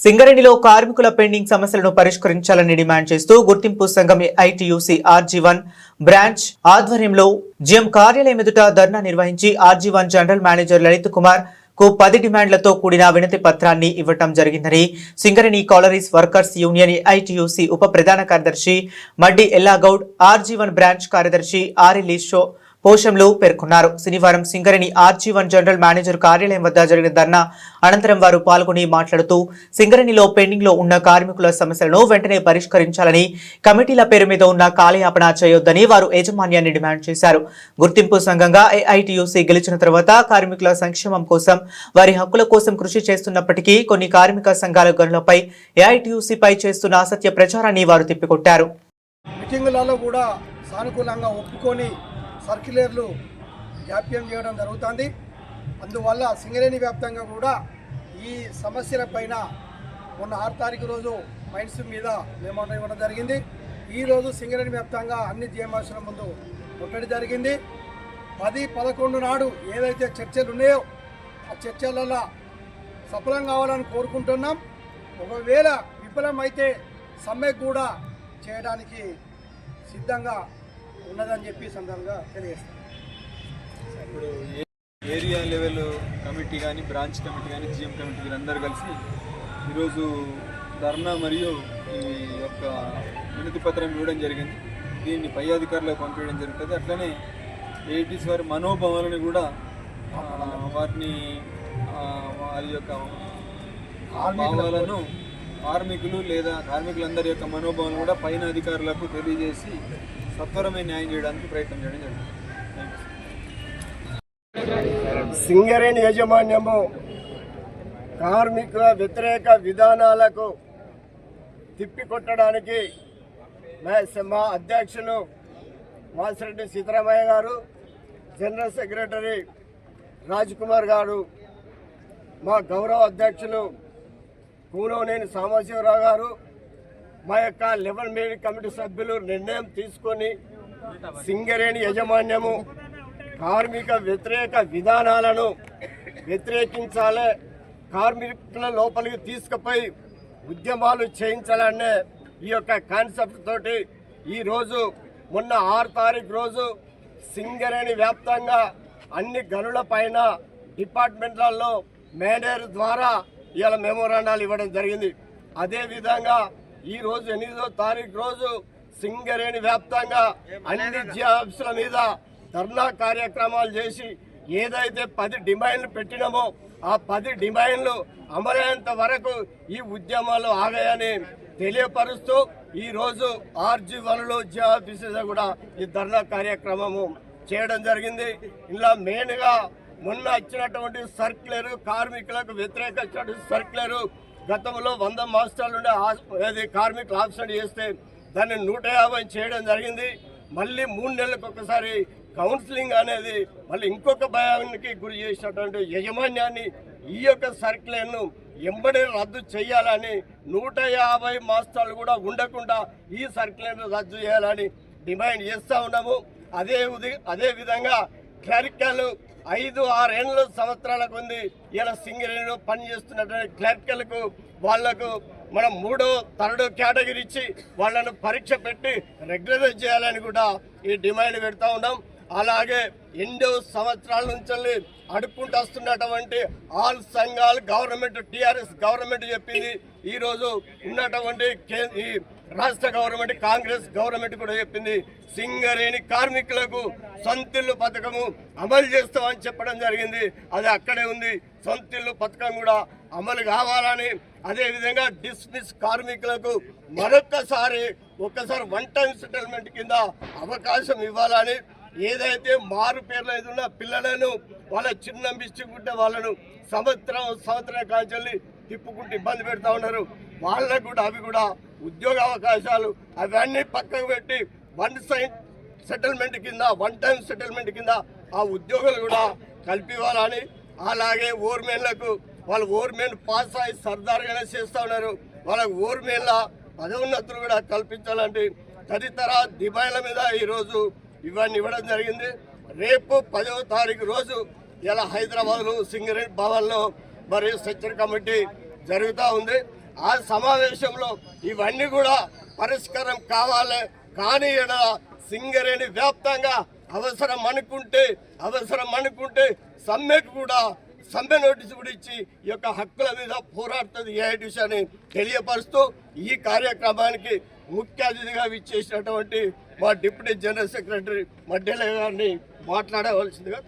సింగరేణిలో కార్మికుల పెండింగ్ సమస్యలను పరిష్కరించాలని డిమాండ్ చేస్తూ గుర్తింపు సంఘం ఐటీయూసీ ఆర్జీ వన్ బ్రాంచ్ ఆధ్వర్యంలో జిఎం కార్యాలయం ఎదుట ధర్నా నిర్వహించి RG one general manager Lalit కుమార్కు పది డిమాండ్లతో కూడిన వినతి పత్రాన్ని ఇవ్వటం జరిగిందని Singareni collieries workers union ITUC ఉప ప్రధాన కార్యదర్శి Maddi Ellagoud RG one branch కార్యదర్శి ఆర్ షో పోషంలో పేర్కొన్నారు. శనివారం Singareni RG one general manager కార్యాలయం వద్ద జరిగిన ధర్నా అనంతరం వారు పాల్గొని మాట్లాడుతూ సింగరేణిలో పెండింగ్లో ఉన్న కార్మికుల సమస్యలను వెంటనే పరిష్కరించాలని కమిటీల పేరు మీద ఉన్న కాలయాపన చేయొద్దని వారు యాజమాన్యాన్ని డిమాండ్ చేశారు. గుర్తింపు సంఘంగా ఏఐటియుసి గెలిచిన తర్వాత కార్మికుల సంక్షేమం కోసం వారి హక్కుల కోసం కృషి చేస్తున్నప్పటికీ కొన్ని కార్మిక సంఘాల గనులపై ఏఐటియుసిపై చేస్తున్న అసత్య ప్రచారాన్ని వారు తిప్పికొట్టారు. మీటింగులలో కూడా సానుకూలంగా ఒప్పుకొని సర్క్యులర్లు జాప్యం చేయడం జరుగుతుంది. అందువల్ల సింగరేణి వ్యాప్తంగా కూడా ఈ సమస్యల పైన మొన్న ఆరు తారీఖు రోజు మైన్స్ మీద మేమోటం ఇవ్వడం జరిగింది. ఈరోజు సింగరేణి వ్యాప్తంగా అన్ని జీఎంఆర్సీల ముందు ముట్టడి జరిగింది. పది పదకొండు నాడు ఏదైతే చర్చలు ఉన్నాయో ఆ చర్చలలో సఫలం కావాలని కోరుకుంటున్నాం. ఒకవేళ విఫలమైతే సమ్మె కూడా చేయడానికి సిద్ధంగా ఉన్నదని చెప్పి సందర్భంగా తెలియజేస్తాం. ఇప్పుడు ఏ- ఏరియా లెవెల్ కమిటీ కానీ బ్రాంచ్ కమిటీ కానీ జిఎం కమిటీ వీరందరూ కలిసి ఈరోజు ధర్నా మరియు ఈ యొక్క వినతి పత్రం ఇవ్వడం జరిగింది. దీన్ని పై అధికారులకు పంపించడం జరుగుతుంది. అట్లనే ఏటీసీ వారి మనోభావాలను కూడా ఆ, వారి యొక్క భావాలను కార్మికులు లేదా కార్మికులందరి యొక్క మనోభావం కూడా పైన అధికారులకు తెలియజేసి సత్వరమే న్యాయం చేయడానికి ప్రయత్నం చేయడం జరిగింది. సింగరేణి యాజమాన్యము కార్మిక వ్యతిరేక విధానాలకు తిప్పికొట్టడానికి మా- మా అధ్యక్షులు మాసిరెడ్డి సీతారామయ్య గారు జనరల్ సెక్రటరీ రాజ్ కుమార్ గారు మా గౌరవ అధ్యక్షులు కూలోనేని సాంబశివరావు గారు మా యొక్క లెవెల్ మేడ్ కమిటీ సభ్యులు నిర్ణయం తీసుకొని సింగరేణి యాజమాన్యము కార్మిక వ్యతిరేక విధానాలను వ్యతిరేకించాలి కార్మికుల లోపలికి తీసుకుపోయి ఉద్యమాలు చేయించాలనే ఈ యొక్క కాన్సెప్ట్ తోటి ఈరోజు మొన్న ఆరు తారీఖు రోజు సింగరేణి వ్యాప్తంగా అన్ని గనుల పైన డిపార్ట్మెంట్లలో మేనేజర్ ద్వారా ఇవాళ మెమోరాండాలు ఇవ్వడం జరిగింది. అదేవిధంగా ఈ రోజు ఎనిమిదో తారీఖు రోజు సింగరేణి వ్యాప్తంగా అన్ని జిఆఫీసుల మీద ధర్నా కార్యక్రమాలు చేసి ఏదైతే పది డిమాండ్లు పెట్టినామో ఆ పది డిమాండ్లు అమలైనంత వరకు ఈ ఉద్యమాలు ఆగాయని తెలియపరుస్తూ ఈ రోజు ఆర్జీ వన్లో జియాఫీసెస్ కూడా ఈ ధర్నా కార్యక్రమము చేయడం జరిగింది. ఇలా మెయిన్గా మొన్న వచ్చినటువంటి సర్క్యులర్ కార్మికులకు వ్యతిరేకించినటువంటి సర్క్యులర్ గతంలో వంద మాస్టర్లు ఉండే అది కార్మికులు ఆబ్సెంట్ చేస్తే దాన్ని నూట యాభై చేయడం జరిగింది. మళ్ళీ మూడు నెలలకు ఒకసారి కౌన్సిలింగ్ అనేది మళ్ళీ ఇంకొక భయానికి గురి చేసినటువంటి యజమాన్యాన్ని ఈ యొక్క సర్క్యులర్ను ఎంబడే రద్దు చేయాలని నూట యాభై మాస్టర్లు కూడా ఉండకుండా ఈ సర్క్యులర్ను రద్దు చేయాలని డిమాండ్ చేస్తూ ఉన్నాము. అదే ఉది- అదే విధంగా క్లరికల్ ఐదు ఆరేళ్ళ సంవత్సరాలకు ఉంది ఇలా సింగరేణిలో పనిచేస్తున్నటువంటి క్లర్కలకు వాళ్ళకు మనం మూడో థర్డ్ కేటగిరీ ఇచ్చి వాళ్ళను పరీక్ష పెట్టి రెగ్యులరైజ్ చేయాలని కూడా ఈ డిమాండ్ పెడతా ఉన్నాం. అలాగే ఎన్నో సంవత్సరాల నుంచి అడుక్కుంటూ వస్తున్నటువంటి ఆల్ సంఘాలు గవర్నమెంట్ టిఆర్ఎస్ గవర్నమెంట్ చెప్పింది. ఈరోజు ఉన్నటువంటి ఈ రాష్ట్ర గవర్నమెంట్ కాంగ్రెస్ గవర్నమెంట్ కూడా చెప్పింది సింగరేణి కార్మికులకు సొంతిల్లు పథకము అమలు చేస్తామని చెప్పడం జరిగింది. అది అక్కడే ఉంది. సొంతిల్లు పథకం కూడా అమలు కావాలని అదేవిధంగా డిస్మిస్ కార్మికులకు మరొక్కసారి ఒక్కసారి వన్ టైం సెటిల్మెంట్ కింద అవకాశం ఇవ్వాలని ఏదైతే మారు పేర్లు అయితే ఉన్న పిల్లలను వాళ్ళ చిన్న మిస్టికుంటే వాళ్ళను సంవత్సరం సంవత్సరం కాంచెల్ని తిప్పుకుంటూ ఇబ్బంది పెడతా ఉన్నారు. వాళ్ళకు కూడా అవి కూడా ఉద్యోగ అవకాశాలు అవన్నీ పక్కకు పెట్టి వన్ సైడ్ సెటిల్మెంట్ కింద వన్ టైం సెటిల్మెంట్ కింద ఆ ఉద్యోగులు కూడా కల్పివ్వాలని అలాగే ఓర్మెన్లకు వాళ్ళు ఓర్మెన్ పాస్ అయి సర్దార్గానే చేస్తూ ఉన్నారు. వాళ్ళకు ఓర్మెన్ల పదోన్నతులు కూడా కల్పించాలంటే తదితర డిమాండ్ల మీద ఈరోజు ఇవన్నీ ఇవ్వడం జరిగింది. రేపు పదవ తారీఖు రోజు ఇలా హైదరాబాద్లో సింగరేట్ భవన్లో మరియు సెక్టర్ కమిటీ జరుగుతూ ఉంది. ఆ సమావేశంలో ఇవన్నీ కూడా పరిష్కారం కావాలి. కానీ ఈడ సింగరేణి వ్యాప్తంగా అవసరం అనుకుంటే అవసరం అనుకుంటే సమ్మెకు కూడా సమ్మె నోటీసు కూడా ఇచ్చి ఈ యొక్క హక్కుల మీద పోరాడుతుంది ఏఐటీసీ అని తెలియపరుస్తూ ఈ కార్యక్రమానికి ముఖ్య అతిథిగా విచ్చేసినటువంటి మా డిప్యూటీ జనరల్ సెక్రటరీ మధ్యలో గారిని మాట్లాడవలసిందిగా